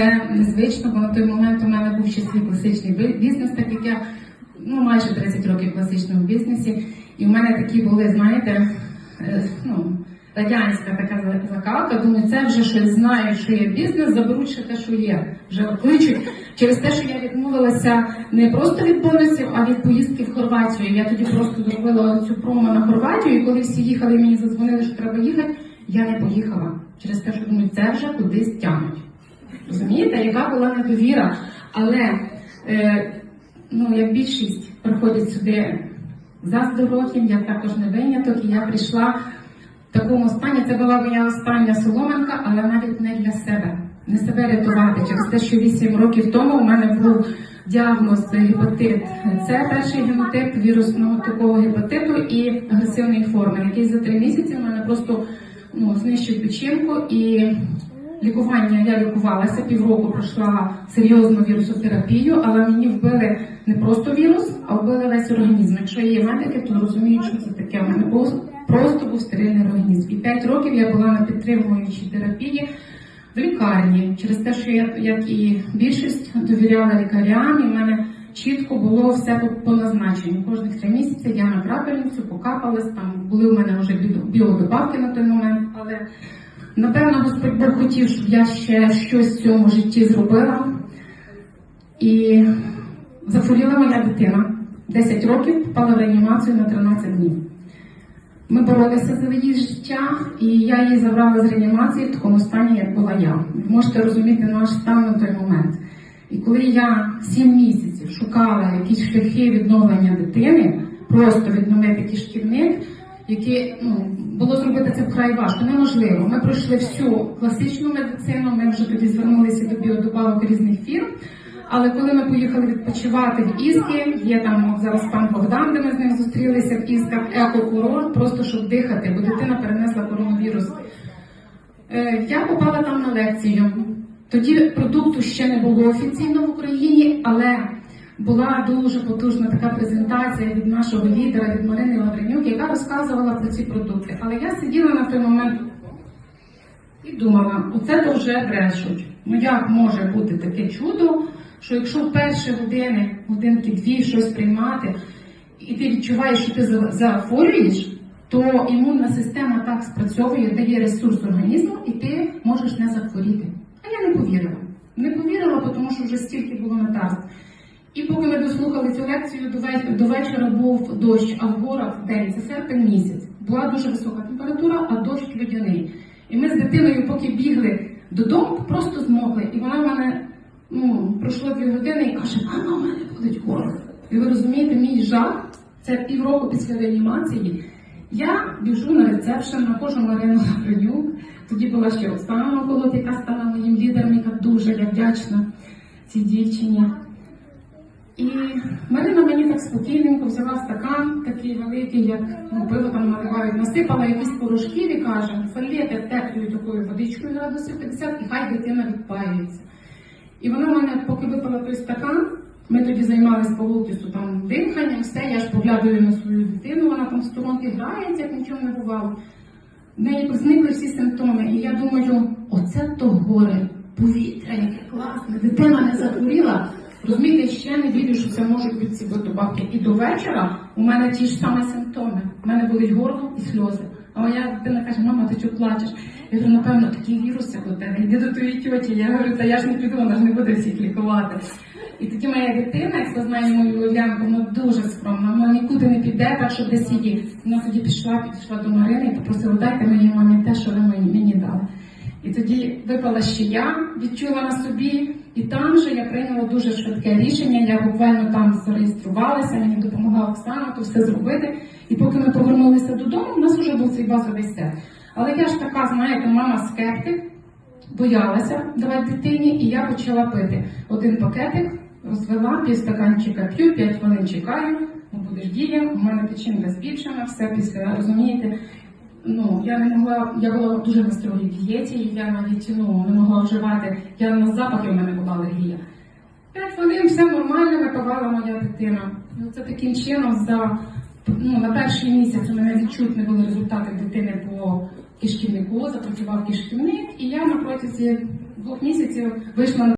Це незвично, бо на той момент у мене був ще свій класичний бізнес, так як я ну, майже 30 років в класичному бізнесі. І в мене такі були, знаєте, е, ну, радянська така за- закалка. Думаю, це вже щось знає, що є бізнес, заберуть ще те, що є. Вже кличуть через те, що я відмовилася не просто від бонусів, а від поїздки в Хорватію. Я тоді просто зробила цю промо на Хорватію, і коли всі їхали, мені задзвонили, що треба їхати, я не поїхала. Через те, що думаю, це вже кудись тягнуть. Розумієте, яка була недовіра. Але е, ну, як більшість приходять сюди за здоров'ям, я також не виняток, і я прийшла в такому стані. Це була моя остання соломинка, але навіть не для себе. Не себе рятувати через те, що 8 років тому у мене був діагноз гепатит. Це перший генотип вірусного такого гепатиту і агресивної форми, який за три місяці у мене просто ну, знищив печінку і лікування. Я лікувалася півроку, пройшла серйозну вірусотерапію, але мені вбили не просто вірус, а вбили весь організм. Якщо є медики, то розуміють, що це таке. У мене був просто був стерильний організм. І 5 років я була на підтримуючій терапії в лікарні через те, що я, як і більшість, довіряла лікарям, і в мене чітко було все по, по назначенню. Кожних три місяці я на крапельницю покапалась, там були у мене вже біо- біодобавки на той момент, але напевно Господь Бог хотів, щоб я ще щось в цьому житті зробила. І захворіла моя дитина. 10 років попала в реанімацію на 13 днів. Ми боролися за її життя, і я її забрала з реанімації в такому стані, як була я. Ви Можете розуміти наш стан на той момент. І коли я 7 місяців шукала якісь шляхи відновлення дитини, просто відновити кишківник, які ну, було зробити це вкрай важко, неможливо. Ми пройшли всю класичну медицину, ми вже тоді звернулися до біодобавок різних фірм. Але коли ми поїхали відпочивати в Ізки, є там зараз пан Богдан, де ми з ним зустрілися в Ізках, екокурорт, просто щоб дихати, бо дитина перенесла коронавірус. Е, Я попала там на лекцію. Тоді продукту ще не було офіційно в Україні, але була дуже потужна така презентація від нашого лідера, від Марини Лавренюк, яка розказувала про ці продукти. Але я сиділа на той момент і думала, оце то вже брешуть. Ну як може бути таке чудо, що якщо в перші години, годинки дві щось приймати, і ти відчуваєш, що ти захворюєш, то імунна система так спрацьовує, дає ресурс організму, і ти можеш не захворіти. А я не повірила. Не повірила, тому що вже стільки було метарств. І поки ми дослухали цю лекцію, до вечора був дощ, а в горах день, це серпень місяць. Була дуже висока температура, а дощ людяний. І ми з дитиною, поки бігли додому, просто змокли. І вона в мене ну, пройшло дві години і каже, мама, у мене болить горло. І ви розумієте, мій жах, це півроку після реанімації. Я біжу на рецепшн, знаходжу Марину Лавренюк. Тоді була ще Оксана Маколот, яка стала моїм лідером, яка дуже я вдячна цій дівчині. І Марина мені так спокійненько взяла стакан, такий великий, як ну, пиво там наливають, насипала якісь порошки і каже, фоліти теплою такою водичкою градусів 50 і хай дитина відпаюється. І вона мене, поки випила той стакан, ми тоді займалися по Лукісу там диханням, все, я ж поглядаю на свою дитину, вона там в сторонки грається, як нічого не бувало. В неї зникли всі симптоми. І я думаю, оце то горе, повітря, яке класне, дитина не захворіла. Розумієте, ще не вірю, що це можуть бути ці добавки. І до вечора у мене ті ж самі симптоми. У мене болить горло і сльози. А моя дитина каже, мама, ти чого плачеш? Я говорю, напевно, такі віруси до тебе. Йди до тої тьоті. Я говорю, та я ж не піду, вона ж не буде всіх лікувати. І тоді моя дитина, як знає мою Улянку, вона дуже скромна, вона нікуди не піде, так що десь її. Вона тоді пішла, підійшла до Марини і попросила, дайте моїй мамі те, що ви мені дали. І тоді випала ще я, відчула на собі, і там же я прийняла дуже швидке рішення. Я буквально там зареєструвалася, мені допомогла Оксана то все зробити. І поки ми повернулися додому, у нас вже був цей базовий сет. Але я ж така, знаєте, мама скептик, боялася давати дитині, і я почала пити один пакетик, розвела пів стаканчика п'ю, 5 хвилин чекаю, ну будеш діє, у мене печінка збільшена, все після розумієте. Ну, я не могла, я була дуже на строгій дієті, і я навіть ну, не могла вживати. Я на запахи в мене була алергія. П'ять хвилин все нормально випивала моя дитина. І це таким чином за ну, на перший місяць у мене відчутні були результати дитини по кишківнику, запрацював кишківник, і я на протязі двох місяців вийшла на